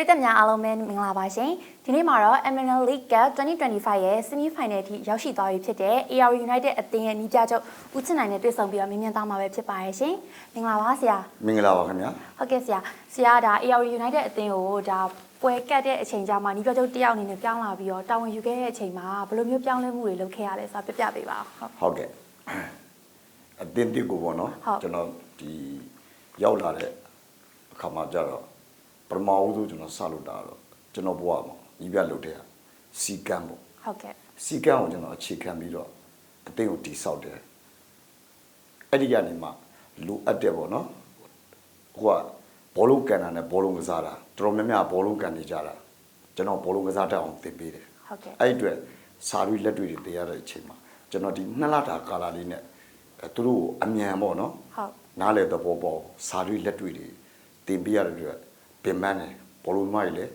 ပြည်သက်များအားလုံးပဲမင်္ဂလာပါရှင်ဒီနေ့မှာတော့ MNL League Cup 2025ရဲ့ semi final အထိရောက်ရှိသွားပြီဖြစ်တဲ့ AR United အသင်းရဲ့နီးပြချုပ်ဦးချစ်နိုင်နဲ့တွေ့ဆုံပြီးတော့မြင်မြန်သားမှာပဲဖြစ်ပါရဲ့ရှင်မင်္ဂလာပါဆရာမင်္ဂလာပါခင်ဗျာဟုတ်ကဲ့ဆရာဆရာဒါ AR United အသင်းကိုဒါပွဲကတ်တဲ့အချိန်ကြာမှာနီးပြချုပ်တယောက်အနေနဲ့ပြောင်းလာပြီးတော့တာဝန်ယူခဲ့တဲ့အချိန်မှာဘယ်လိုမျိုးပြောင်းလဲမှုတွေလုပ်ခဲ့ရလဲဆိုတာပြပြပေးပါဟုတ်ဟုတ်ကဲ့အတင်းတစ်ကိုပေါ့နော်ဟုတ်ကျွန်တော်ဒီရောက်လာတဲ့အခါမှာကျတော့ ပထမဦးဆုံးကျွန်တော်စလုပ်တာတော့ကျွန်တော်ဘဝမှာညီပြလုပ်တဲ့စီကံပေါ့ဟုတ်ကဲ့စီကံကိုကျွန်တော်အခြေခံပြီးတော့အတင်းကိုတိဆောက်တယ်အဲ့ဒီကနေမှလူအပ်တယ်ပေါ့နော်ဟိုကဘောလုံးကန်တာနဲ့ဘောလုံးကစားတာတော်တော်များများဘောလုံးကန်နေကြတာကျွန်တော်ဘောလုံးကစားတတ်အောင်သင်ပေးတယ်ဟုတ်ကဲ့အဲ့ဒီအတွက်စာရီလက်တွေတွေတရားတဲ့အချိန်မှာကျွန်တော်ဒီနှစ်လတာကာလလေးနဲ့အဲသူတို့ကိုအမြန်ပေါ့နော်ဟုတ်နားလေသဘောပေါက်စာရီလက်တွေတွေတင်ပြရတဲ့အတွက် ပင်ပန်းတယ်ဘောလုံးသမားတွေလည်း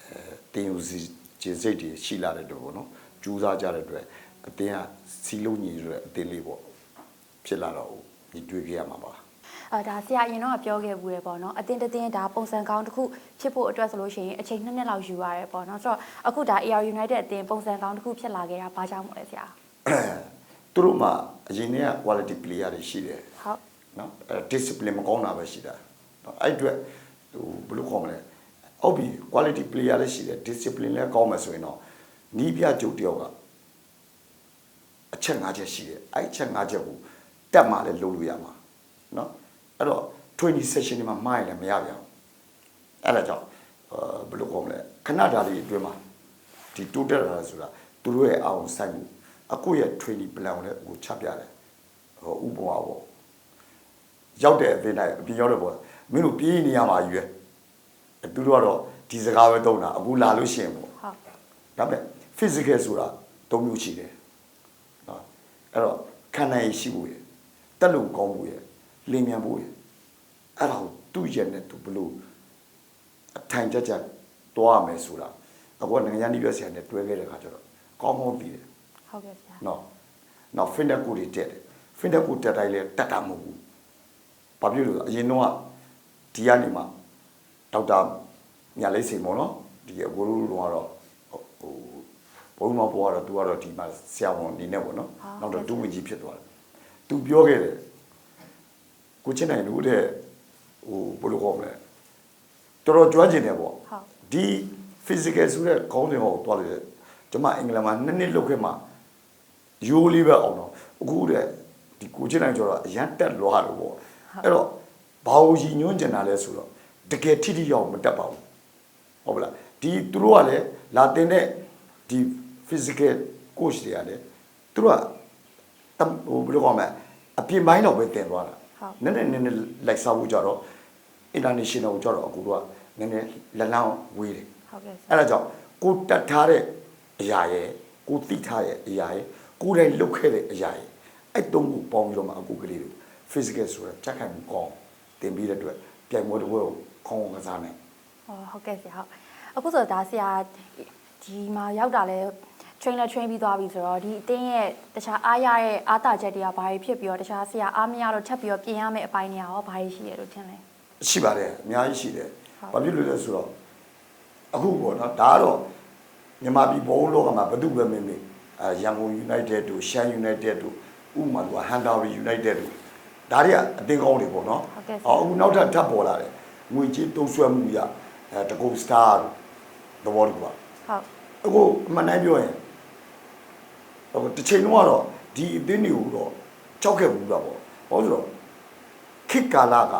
အဲတင်ယူစီကျင်စိတ်တွေရှိလာတဲ့အတွက်ပေါ့နော်ကြူးစားကြတဲ့အတွက်အတင်းကစီလုံးညီဆိုတဲ့အတင်းလေးပေါ့ဖြစ်လာတော့ဒီတွေ့ခဲ့ရမှာပါအာဒါဆရာအရင်တော့ပြောခဲ့ဘူးရပေါ့နော်အတင်းတစ်တင်းဒါပုံစံကောင်းတစ်ခုဖြစ်ဖို့အတွက်ဆိုလို့ရှိရင်အချိန်နှစ်နှစ်လောက်ယူရတယ်ပေါ့နော်ဆိုတော့အခုဒါ AR United အတင်းပုံစံကောင်းတစ်ခုဖြစ်လာခဲ့တာဘာကြောင့်မို့လဲဆရာသူတို့မှာအရင်က quality player တွေရှိတယ်ဟုတ်နော်အဲ discipline မကောင်းတာပဲရှိတာနော်အဲ့အတွက် ဟိုဘယ်လိုခေါ်မလဲဟုတ်ပြီ quality player လည်းရှိတယ် discipline လည်းကောင်းမယ်ဆိုရင်တော့နီးပြကြုတ်တယောက်ကအချက်၅ချက်ရှိတယ်အဲ့အချက်၅ချက်ကိုတက်မှလည်းလုပ်လို့ရမှာနော်အဲ့တော့20 session တွေမှာမှားရင်လည်းမရပြန်ဘူးအဲ့ဒါကြောင့်အဲဘယ်လိုခေါ်မလဲခဏတားလေးအတွင်းမှာဒီတိုးတက်လာတာဆိုတာသူတို့ရဲ့အောင်ဆိုင်မှုအခုရဲ့ training plan ကိုလည်းကိုချပြတယ်ဟိုဥပမာပေါ့ရောက်တဲ့အပြင်တိုင်းအပြင်ရောက်တော့ပေါ့ မင်းတို့ပြေးနေရမှာကြီးပဲအဲသူတို့ကတော့ဒီစကားပဲတုံးတာအခုလာလို့ရှိရင်ပေါ့ဟုတ်ဒါပေမဲ့ physical ဆိုတာသုံးမျိုးရှိတယ်နော်အဲ့တော့ခန္ဓာရည်ရှိဖို့ရယ်တက်လို့ကောင်းဖို့ရယ်လင်းမြန်ဖို့ရယ်အဲ့ဒါကိုသူ့ရဲ့နဲ့သူဘလို့အထိုင်ကြကြတွားရမယ်ဆိုတာအခုကနိုင်ငံရေးပြဆရာနဲ့တွဲခဲ့တဲ့ခါကျတော့ကောင်းကောင်းသိတယ်ဟုတ်ကဲ့ဆရာနော်နော် fitness ကိုတွေတက်တယ် fitness ကိုတက်တိုင်းလဲတက်တာမဟုတ်ဘူးဘာဖြစ်လို့လဲဆိုတော့အရင်တော့က ဒီကနေမှဒေါက်တာမြတ်လေးစိန်ပေါ့နော်ဒီအကိုလိုတော့ကတော့ဟိုဘုံမပေါ်တော့သူကတော့ဒီမှာဆရာဝန်ဒီနဲ့ပေါ့နော်နောက်တော့ဒုဝန်ကြီးဖြစ်သွားတယ်သူပြောခဲ့တယ်ကိုချင်းနိုင်လို့တဲ့ဟိုဘယ်လိုခေါ်မလဲတော်တော်ကြွားကျင်တယ်ပေါ့ဟုတ်ဒီ physical ဆိုတဲ့ခေါင်းစဉ်ဟောကိုတွားလိုက်တယ်ကျွန်မအင်္ဂလန်မှာနှစ်နှစ်လောက်ခဲ့မှာရိုးလေးပဲအောင်တော့အခုတဲ့ဒီကိုချင်းနိုင်ကျော်တော့အရန်တက်လွားတယ်ပေါ့အဲ့တော့ ဘာလို့ရည်ညွှန်းကျင်တာလဲဆိုတော့တကယ်ထိထိရောက်မတက်ပါဘူးဟုတ်ပလားဒီသူတို့ကလည်းလာတင်တဲ့ဒီ physical coach တွေကလည်းသူတို့ကတမ်ဟိုဘယ်လိုခေါ်မလဲအပြင်ပိုင်းတော့ပဲတင်သွားတာဟုတ်နည်းနည်းနည်းနည်းလိုက်စားဖို့ကြတော့ international ကိုကြတော့အခုတို့ကနည်းနည်းလက်လောင်းဝေးတယ်ဟုတ်ကဲ့ဆရာအဲ့ဒါကြောင့်ကိုတက်ထားတဲ့အရာရဲ့ကိုသိထားတဲ့အရာရဲ့ကိုယ်တိုင်လုပ်ခဲ့တဲ့အရာရဲ့အဲ့တုံးကိုပေါင်းပြီးတော့မှအခုကလေးတွေ physical ဆိုတဲ့ချက်ခံမှုကောင်း တင်ပြီးတဲ့အတွက်ပြိုင်ပွဲတစ်ပွဲကိုခေါင်းကစားနိုင်ဟောဟုတ်ကဲ့ဆရာဟုတ်အခုဆိုဒါဆရာဒီမှာရောက်တာလဲ trainer train ပြီးသွားပြီဆိုတော့ဒီအတင်းရဲ့တခြားအားရတဲ့အားတာချက်တွေကဘာတွေဖြစ်ပြီးတော့တခြားဆရာအားမရတော့ထပ်ပြီးတော့ပြင်ရမယ့်အပိုင်းတွေကရောဘာတွေရှိရလို့ထင်လဲရှိပါတယ်အများကြီးရှိတယ်ဟုတ်ဘာဖြစ်လို့လဲဆိုတော့အခုပေါ့နော်ဒါကတော့မြန်မာပြည်ဘုံလောကမှာဘယ်သူပဲမင်းမင်းအဲရန်ကုန် United တို့ရှမ်း United တို့ဥပမာသူက Hungary United တို့ ဒါတွေကအတင်းကောင်းတွေပေါ့နော်ဟောအခုနောက်ထပ်ထပ်ပေါ်လာတယ်ငွေကြေးတုံးဆွဲမှုရအဲတကူစတာသဘောတူပါဟုတ်အခုအမှန်တိုင်းပြောရင်အခုတစ်ချိန်လုံးကတော့ဒီအသင်းတွေကိုတော့ကြောက်ခဲ့ဘူးပါပေါ့ဟောဆိုတော့ခေတ်ကာလက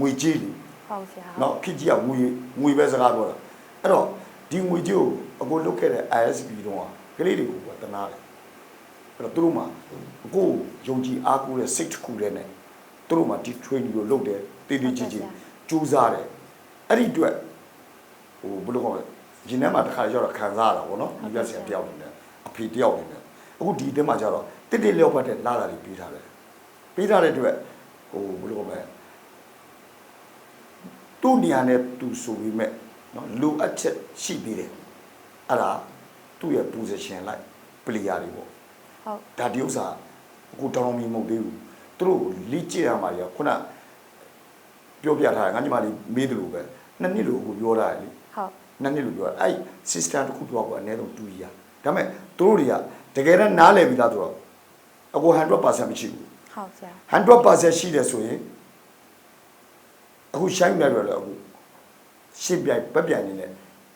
ငွေကြေးလေဟုတ်ဆရာနော်ခေတ်ကြီးကငွေငွေပဲစကားပြောတာအဲ့တော့ဒီငွေကြေးကိုအခုလုတ်ခဲ့တဲ့ ISB တုန်းကကလေးတွေကိုကတနာတယ်အဲ့တော့သူတို့မှအခုယုံကြည်အားကိုးတဲ့စိတ်တစ်ခုတည်းနဲ့ သူတို့မှဒီ training ကိုလုပ်တယ်တည်တည်ကြည်ကြည်ကြိုးစားတယ်အဲ့ဒီအတွက်ဟိုဘယ်လိုခေါ်လဲရင်ထဲမှာတစ်ခါရောက်တော့ခံစားရတာပေါ့နော်ဒီပြဆရာတယောက်နေတယ်အဖေတယောက်နေတယ်အခုဒီအတင်းမှာကျတော့တစ်တစ်လျော့ပတ်တဲ့လာလာတွေပြီးထားတယ်ပြီးထားတဲ့အတွက်ဟိုဘယ်လိုခေါ်မလဲသူ့နေရာနဲ့သူဆိုပြီးမဲ့နော်လိုအပ်ချက်ရှိသေးတယ်အဲ့ဒါသူ့ရဲ့ position လိုက် player တွေပေါ့ဟုတ်ဒါဒီဥစ္စာအခုတောင်းမီမဟုတ်သေးဘူး သူတို့လေ့ကျင့်ရမှာရခုနပြောပြထားတာငါညီမလေးမေးတယ်လို့ပဲနှစ်နှစ်လို့ကိုပြောတာလေဟုတ်နှစ်နှစ်လို့ပြောတာအဲ့ system တစ်ခုတော့ကိုအနည်းဆုံးတူရဒါပေမဲ့သူတို့တွေကတကယ်တော့နားလည်ပြီလားဆိုတော့အကို100%မရှိဘူးဟုတ်ဆရာ100%ရှိတယ်ဆိုရင်အခုရှိုင်းလိုက်ရတော့အခုရှစ်ပြိုင်ပက်ပြိုင်နေတဲ့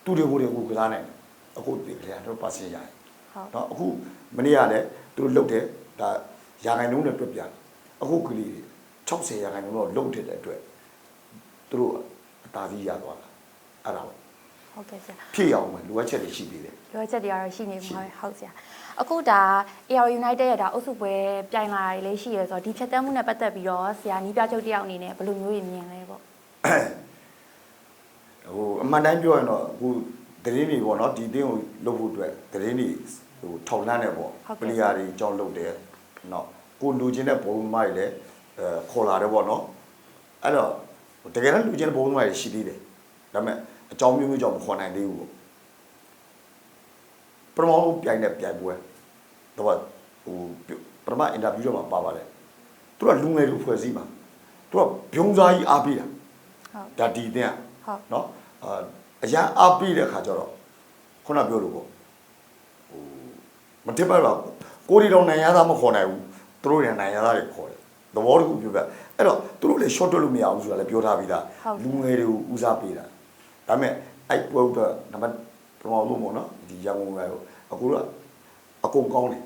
သူတွေကိုတွေကိုကစားနိုင်တယ်အခုဒီကလေး100%ရတယ်ဟုတ်တော့အခုမနေ့ကလည်းသူတို့လုတ်တယ်ဒါရာဂိုင်လုံးနဲ့တွက်ပြတယ် အခုကလေး60ရာခိုင်နှုန်းတော့လုံထစ်တဲ့အတွက်သူတို့အသာစီးရသွားတာအဲ့ဒါပဲဟုတ်ကဲ့ဆရာဖြစ်ရအောင်မယ်လိုအပ်ချက်တွေရှိသေးတယ်လိုအပ်ချက်တွေကတော့ရှိနေမှာဟုတ်ဆရာအခုဒါ AR United ရဲ့ဒါအုပ်စုပွဲပြိုင်လာတွေလည်းရှိရဆိုတော့ဒီဖြတ်တန်းမှုနဲ့ပတ်သက်ပြီးတော့ဆရာနီးပြချုပ်တယောက်အနေနဲ့ဘယ်လိုမျိုးမြင်လဲပေါ့ဟိုအမှန်တမ်းပြောရင်တော့အခုသတင်းတွေပေါ့နော်ဒီတင်းကိုလုပ်ဖို့အတွက်သတင်းတွေဟိုထောက်လန့်နေပေါ့ပလေယာတွေအကြောင်းလုပ်တယ်နော် ကိုလူချင်းတဲ့ဘုံမိုက်လည်းအဲခေါ်လာတယ်ပေါ့နော်အဲ့တော့တကယ်တော့လူချင်းတဲ့ဘုံမိုက်ရှိသေးတယ်ဒါပေမဲ့အကြောင်းမျိုးမျိုးကြောင့်မခေါ်နိုင်သေးဘူးပေါ့ပထမဆုံးပြိုင်တဲ့ပြိုင်ပွဲတော့ဟိုပထမအင်တာဗျူးတော့မှာပါပါတယ်သူကလူငယ်လူဖွဲ့စည်းမှာသူကဘုံစားကြီးအားပေးတာဟုတ်ဒါဒီတဲ့ဟုတ်နော်အာအရန်အားပေးတဲ့ခါကျတော့ခုနပြောလို့ပေါ့ဟိုမတစ်ပတ်တော့ကိုဒီတော့နိုင်ရသားမခေါ်နိုင်ဘူး သူတို့တွေနိုင်ရသားတွေခေါ်တယ်သဘောတခုပြောပြအဲ့တော့သူတို့လည်း short တွက်လို့မရဘူးဆိုတာလည်းပြောထားပြီးသားလူငယ်တွေကိုဦးစားပေးတာဒါပေမဲ့အဲ့ပွဲတော့နံပါတ်ပထမဆုံးပေါ့နော်ဒီရန်ကုန်ကအခုတော့အကုန်ကောင်းတယ်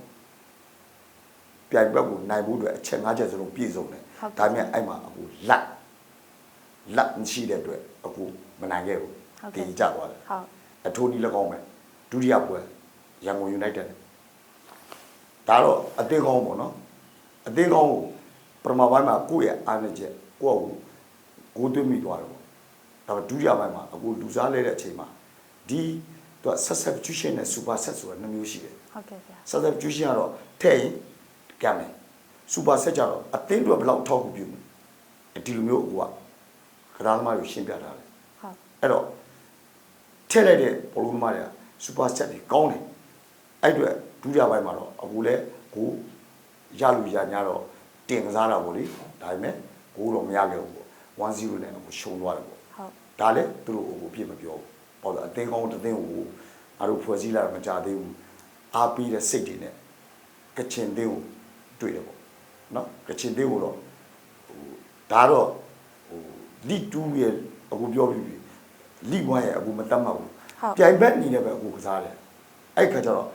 ပြိုင်ဘက်ကိုနိုင်ဖို့အတွက်အချက်၅ချက်စလုံးပြည့်စုံတယ်ဒါပေမဲ့အဲ့မှာအခုလက်လက်မရှိတဲ့အတွက်အခုမနိုင်ခဲ့ဘူးတည်ကြသွားတယ်ဟုတ်အထိုးနီး၎င်းပဲဒုတိယပွဲရန်ကုန် United နဲ့ဒါတော့အသေးကောင်းပေါ့နော် အသေးကောင်းကိုပထမပိုင်းမှာကိုယ့်ရဲ့အားနည်းချက်ကိုယ့်ကိုကိုယ်သွင်းမိသွားတယ်ပေါ့ဒါပေမဲ့ဒုတိယပိုင်းမှာအခုလူစားလဲတဲ့အချိန်မှာဒီသူက substitution နဲ့ super set ဆိုတာနှစ်မျိုးရှိတယ်ဟုတ်ကဲ့ဆရာ substitution ကတော့ထည့်ရင်ကမ်းတယ် super set ကျတော့အသင်းတွေဘယ်လောက်ထောက်ကူပြုမလဲဒီလိုမျိုးကိုကကစားသမားတွေရှင်းပြထားတယ်ဟုတ်အဲ့တော့ထည့်လိုက်တဲ့ဘောလုံးသမားတွေကစူပါဆက်တွေကောင်းတယ်အဲ့အတွက်ဒုတိယပိုင်းမှာတော့အခုလဲကို ရလူရညာတော့တင်ကစားတာပေါ့လေဒါပေမဲ့ကိုတော့မရခဲ့ဘူးပေါ့1-0နဲ့အခုရှုံသွားတယ်ပေါ့ဟုတ်ဒါလည်းသူတို့ဟိုပြစ်မပြောဘူးပေါ့တော့အသင်းကောင်းတစ်သင်းကိုငါတို့ဖွဲ့စည်းလာတာမကြသေးဘူးအားပေးတဲ့စိတ်တွေနဲ့ကချင်သင်းကိုတွေ့တယ်ပေါ့နော်ကချင်သင်းကိုတော့ဟိုဒါတော့ဟိုလီ2ရဲ့အခုပြောပြီးပြီလီ1ရဲ့အခုမတတ်မှတ်ဘူးဟုတ်ပြိုင်ဘက်အနေနဲ့ပဲအခုကစားတယ်အဲ့ခါကျတော့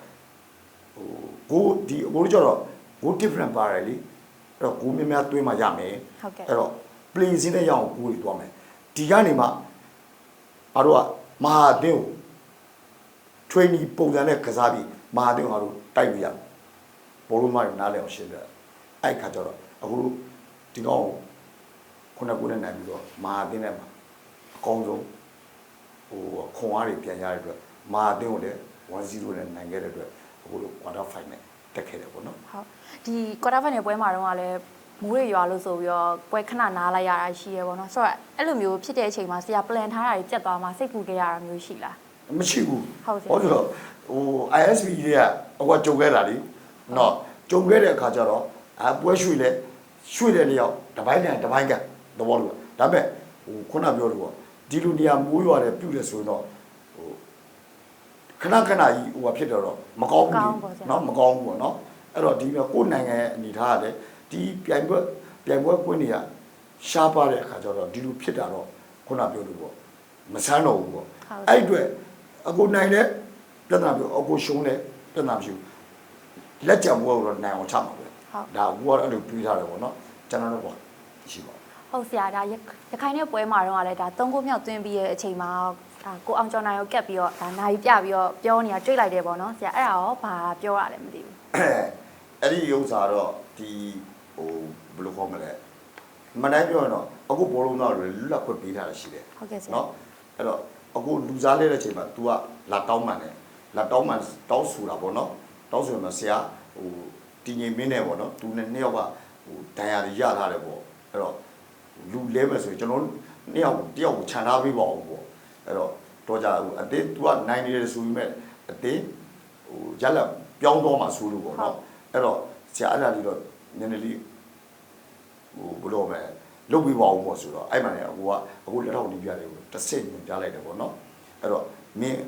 ဟိုကိုဒီအကိုတို့ကျတော့ ကို different ပါတယ်လေအဲ့တော့ကိုများများသွင်းမှရမယ်ဟုတ်ကဲ့အဲ့တော့ play စင်းတဲ့ရအောင်ကိုကြီးသွားမယ်ဒီကနေမှအားတို့ကမဟာအသင်းကို training ပုံစံနဲ့ကစားပြီးမဟာအသင်းကိုအားတို့တိုက်ပြီးရမယ်ဘောလုံးမတွေနားလည်အောင်ရှင်းပြတယ်အဲ့ခါကျတော့အခုတို့ဒီကောင်ကိုခုနကကိုနဲ့နိုင်ပြီးတော့မဟာအသင်းနဲ့မှာအကောင်းဆုံးဟိုခွန်အားတွေပြန်ရတဲ့အတွက်မဟာအသင်းကိုလည်း1-0နဲ့နိုင်ခဲ့တဲ့အတွက်အခုတို့ quarter final တက်ခဲ့တယ်ပေါ့နော်ဟုတ်ဒီ quarter final ပွဲမှာတော့ကလည်းမိုးရရွာလို့ဆိုပြီးတော့ပွဲခဏနားလိုက်ရတာရှိရဲပေါ့နော်ဆိုတော့အဲ့လိုမျိုးဖြစ်တဲ့အချိန်မှာဆရာ plan ထားတာကြီးပြတ်သွားမှစိတ်ပူခဲ့ရတာမျိုးရှိလားမရှိဘူးဟုတ်ကဲ့ဟောဆိုတော့ဟို ISB တွေကဟိုကကြုံခဲ့တာလေနော်ကြုံခဲ့တဲ့အခါကျတော့အပွဲရွှေလဲရွှေတဲ့လျောက်တစ်ပိုင်းကန်တစ်ပိုင်းကန်သဘောလို့ဒါပေမဲ့ဟိုခုနပြောလို့ပေါ့ဒီလူနေရာမိုးရွာတယ်ပြုတ်တယ်ဆိုရင်တော့ဟို ခဏခဏကြီးဟိုကဖြစ်တော့တော့မကောင်းဘူးလေနော်မကောင်းဘူးပေါ့နော်အဲ့တော့ဒီကကိုယ်နိုင်ငံရဲ့အနေထားကလည်းဒီပြိုင်ပွဲပြိုင်ပွဲကွင်းတွေကရှားပါတဲ့အခါကျတော့ဒီလိုဖြစ်တာတော့ခုနပြောလို့ပေါ့မဆန်းတော့ဘူးပေါ့ဟုတ်အဲ့အတွက်အကိုနိုင်တဲ့ပြဿနာပြောအကိုရှုံးတဲ့ပြဿနာမရှိဘူးလက်ကြံဘွားကိုတော့နိုင်အောင်ချမှာပဲဟုတ်ဒါအကိုကတော့အဲ့လိုတွေးထားတယ်ပေါ့နော်ကျွန်တော်တို့ပေါ့ရှိပါဟုတ်ဆရာဒါရရခိုင်တဲ့ပွဲမှာတော့ကလည်းဒါသုံးခုမြောက်သွင်းပြီးရဲ့အချိန်မှာ ဒါကိုအောင်ကျော်နိုင်ကိုကက်ပြီးတော့ဒါနိုင်ပြပြီးတော့ပြောနေတာတွေ့လိုက်တယ်ပေါ့နော်ဆရာအဲ့ဒါရောဘာပြောရလဲမသိဘူးအဲ့ဒီဥစ္စာတော့ဒီဟိုဘယ်လိုခေါ်မလဲမနိုင်ပြောရင်တော့အခုဘောလုံးသားတွေလွတ်လပ်ခွင့်ပေးထားတာရှိတယ်ဟုတ်ကဲ့ဆရာနော်အဲ့တော့အခုလူစားလဲတဲ့အချိန်မှာ तू ကလာတောင်းမှန်တယ်လာတောင်းမှန်တောင်းဆိုတာပေါ့နော်တောင်းဆိုရင်တော့ဆရာဟိုတည်ငြိမ်မင်းနဲ့ပေါ့နော် तू နဲ့နှစ်ယောက်ကဟိုဒဏ်ရာတွေရထားတယ်ပေါ့အဲ့တော့လူလဲမယ်ဆိုရင်ကျွန်တော်နှစ်ယောက်တယောက်ကိုခြံထားပေးပါဦးပေါ့ အဲ့တော့တော့ကြဟိုအတင်း तू ကနိုင်နေတယ်ဆိုပေမဲ့အတင်းဟိုရက်လက်ပြောင်းတော့မှဆိုလို့ပေါ့နော်အဲ့တော့ဆရာအဲ့ဒါလေးတော့နည်းနည်းလေးဟိုဘယ်လိုမလဲလုတ်ပြီးပါအောင်ပေါ့ဆိုတော့အဲ့မှလည်းအကူကအခုလက်ထောက်နေပြတယ်ကိုတစ်ဆင့်ညွှန်ကြားလိုက်တယ်ပေါ့နော်အဲ့တော့မင်း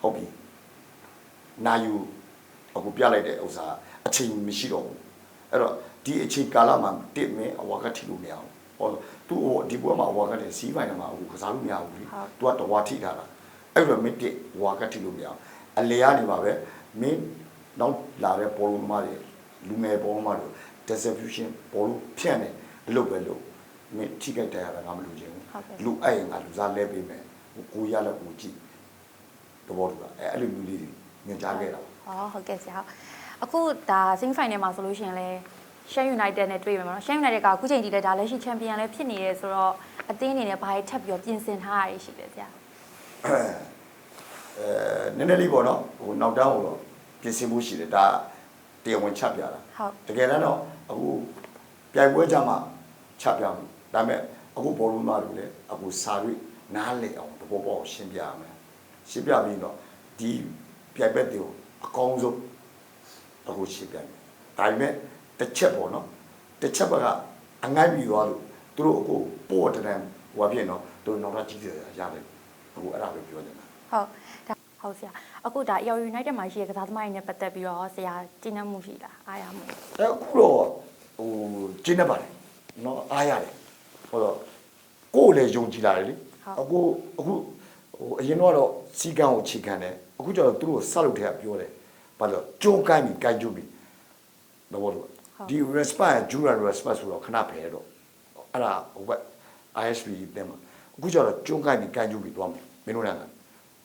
ဟုတ်ပြီနာယူအခုပြလိုက်တဲ့ဥစ္စာအချိန်မရှိတော့ဘူးအဲ့တော့ဒီအချိန်ကာလမှာတစ်မင်းအဝါကထိလို့မရဘူးဟော သူဟိုဒီဘွဲမှာအဝါကတဲ့စီးပိုင်းမှာအခုကစားလို့မရဘူးလေသူကတဝါထိထားတာအဲ့တော့မင်းတစ်ဝါကထိလို့မရဘူးအလေကနေပါပဲမင်းနောက်လာတဲ့ဘောလုံးသမားတွေလူငယ်ဘောလုံးသမားတွေ distribution ဘောလုံးဖြန့်တယ်လို့ပဲလို့မင်းထိခိုက်တယ်ရတာငါမလို့ခြင်းဘူးလူအဲ့ရင်ငါလူစားလဲပေးမယ်ကိုရလက်ကိုကြည့်တဘောတူတာအဲ့အဲ့လိုမျိုးလေးတွေညွှန်ကြားခဲ့တာဟောဟုတ်ကဲ့ဆရာအခုဒါစင်းဖိုင်နယ်မှာဆိုလို့ရှိရင်လဲ Shell United နဲ့တွေ့မယ်မနော် Shell United ကအခုချိန်ထိလဲဒါလက်ရှိချန်ပီယံလည်းဖြစ်နေတယ်ဆိုတော့အသင်းအနေနဲ့ဘာတွေထပ်ပြီးတော့ပြင်ဆင်ထားရရှိတယ်ဆရာအဲနည်းနည်းလေးပေါ့နော်ဟိုနောက်တောင်းတော့ပြင်ဆင်မှုရှိတယ်ဒါတရားဝင်ချက်ပြတာဟုတ်တကယ်တမ်းတော့အခုပြိုင်ပွဲကြမှာချက်ပြမှုဒါပေမဲ့အခုဘောလုံးသားတွေလည်းအခုစာရိနားလေအောင်တဘောပေါက်ရှင်းပြရမယ်ရှင်းပြပြီးတော့ဒီပြိုင်ဘက်တွေကိုအကောင်းဆုံးအခုရှင်းပြမယ်ဒါပေမဲ့ တစ်ချက်ပေါ့နော်တစ်ချက်ဘက်ကအငိုက်ပြီးသွားလို့သူတို့အခုပို့တဲ့တန်းဟိုအဖြစ်နော်သူတို့နောက်တော့ကြီးတယ်ရတယ်အခုအဲ့ဒါပဲပြောနေတာဟုတ်ဒါဟုတ်ဆရာအခုဒါ EO United မှာရှိတဲ့ကစားသမားတွေနဲ့ပတ်သက်ပြီးတော့ဆရာကျင်းနှံမှုရှိလားအားရမှုအဲအခုတော့ဟိုကျင်းနေပါတယ်နော်အားရတယ်ဟိုတော့ကိုယ်လည်းယုံကြည်လာတယ်လေအခုအခုဟိုအရင်တော့စီကံကိုခြေခံတယ်အခုကျတော့သူတို့ဆက်လုပ်တဲ့ကပြောတယ်ဘာလို့ကြုံကိုင်းပြီးကိုင်းကျုပ်ပြီးတော့ လို့ဒီ respect dual respect ဆိုတော့ခဏဖယ်တော့အဲ့ဒါဟိုဘက် ISP တင်မှာအခုကျတော့ကြုံကိုင်းပြီးကိုင်းကျုပ်ပြီးသွားမယ်မင်းတို့လည်း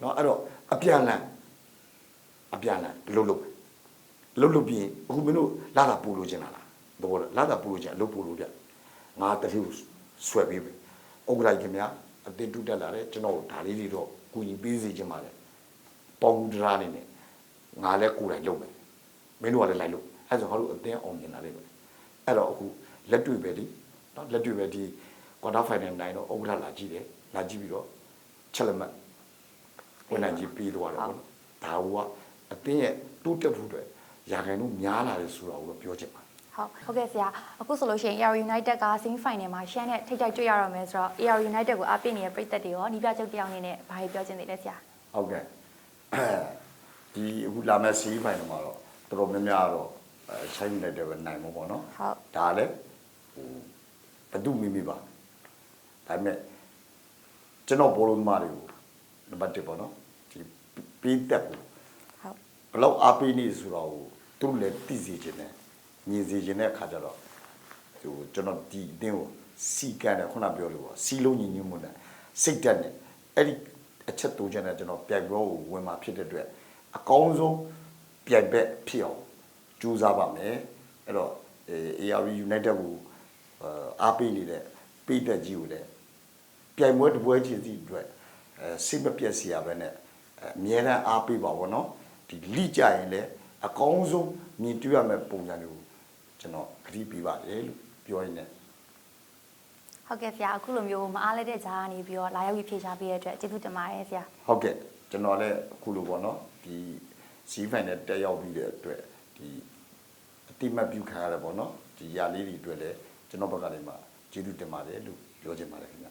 နော်အဲ့တော့အပြန်လန်အပြန်လန်လှုပ်လှုပ်လှုပ်လှုပ်ပြီးရင်အခုမင်းတို့လာတာပူလို့ခြင်းလားသဘောလားလာတာပူလို့ခြင်းအလုပ်ပူလို့ပြငါတတိကိုဆွဲပေးပြီဥက္ကဋ္ဌကြီးခင်ဗျာအတင်တုတက်လာတယ်ကျွန်တော်တို့ဒါလေးလေးတော့ကူညီပေးစီခြင်းပါလေပေါင်းဒရာနေနဲ့ငါလည်းကိုယ်တိုင်လုပ်မယ်မင်းတို့ကလည်းလိုက်လို့ အဲဆိုငါတို့အတင်းအောင်မြင်လာလိမ့်မယ်အဲ့တော့အခုလက်တွေ့ပဲဒီနော်လက်တွေ့ပဲဒီ quarter final နိုင်တော့ဥက္ကဋ္ဌလာကြည့်တယ်လာကြည့်ပြီးတော့ချက်လက်မှတ်ဝင်နိုင်ကြည့်ပြီးသွားတယ်ပေါ့နော်ဒါကအတင်းရဲ့တိုးတက်ဖို့အတွက်ရာခိုင်နှုန်းများလာတယ်ဆိုတာကိုပြောချင်ပါတယ်ဟုတ်ဟုတ်ကဲ့ဆရာအခုဆိုလို့ရှိရင် EO United က Sing Final မှာရှမ်းနဲ့ထိတ်တိုက်တွေ့ရတော့မယ်ဆိုတော့ EO United ကိုအားပေးနေတဲ့ပြည်သက်တွေရောနီးပြချုပ်တယောက်အနေနဲ့ဘာတွေပြောချင်သေးလဲဆရာဟုတ်ကဲ့ဒီအခုလာမဲ့စီးပိုင်းမှာတော့တော်တော်များများတော့အဲ ဆိုင်လိုက်တယ်ပဲနိုင်မှာပေါ့နော်ဟုတ်ဒါလည်းဟိုဘဒုမိမိပါဒါပေမဲ့ကျွန်တော်ဘောလုံးသမားတွေကိုနံပါတ်1ပေါ့နော်ဒီပြီးတက်ဘူးဟုတ်ဘလောက်အားပေးနေဆိုတော့သူတို့လည်းသိစေခြင်းနဲ့မြင်စေခြင်းတဲ့အခါကျတော့ဟိုကျွန်တော်ဒီအတင်းကိုစီကန်တယ်ခုနပြောလို့ပေါ့စီလုံးညီညွတ်မှုနဲ့စိတ်တက်နဲ့အဲ့ဒီအချက်တိုးချက်နဲ့ကျွန်တော်ပြိုင်ပွဲကိုဝင်มาဖြစ်တဲ့အတွက်အကောင်းဆုံးပြိုင်ဘက်ဖြစ်အောင် ကြိုးစားပါမယ်အဲ့တော့အဲ AR United ကိုအာအားပေးနေတဲ့ပေးသက်ကြီးကိုလည်းပြိုင်ပွဲတစ်ပွဲချင်းစီအတွက်အဲစိတ်မပြတ်စရာပဲနဲ့အဲအမြဲတမ်းအားပေးပါဘောနော်ဒီလိကြရင်လည်းအကောင်းဆုံးမြင်တွေ့ရမယ့်ပုံစံတွေကိုကျွန်တော်ခရီးပေးပါတယ်လို့ပြောရင်းနဲ့ဟုတ်ကဲ့ဆရာအခုလိုမျိုးမအားလက်တဲ့ဂျာကနေပြီးတော့လာရောက်ပြီးဖြေချပေးတဲ့အတွက်ကျေးဇူးတင်ပါတယ်ဆရာဟုတ်ကဲ့ကျွန်တော်လည်းအခုလိုပေါ့နော်ဒီစီးဖိုင်နဲ့တက်ရောက်ပြီးတဲ့အတွက်ဒီအ တိမတ်ပြုခံရတယ်ပေါ့နော်ဒီຢာလေးတွေအတွက်လည်းကျွန်တော်ဘက်ကလည်းမှကျေးဇူးတင်ပါတယ်လို့ပြောချင်ပါတယ်ခင်ဗျ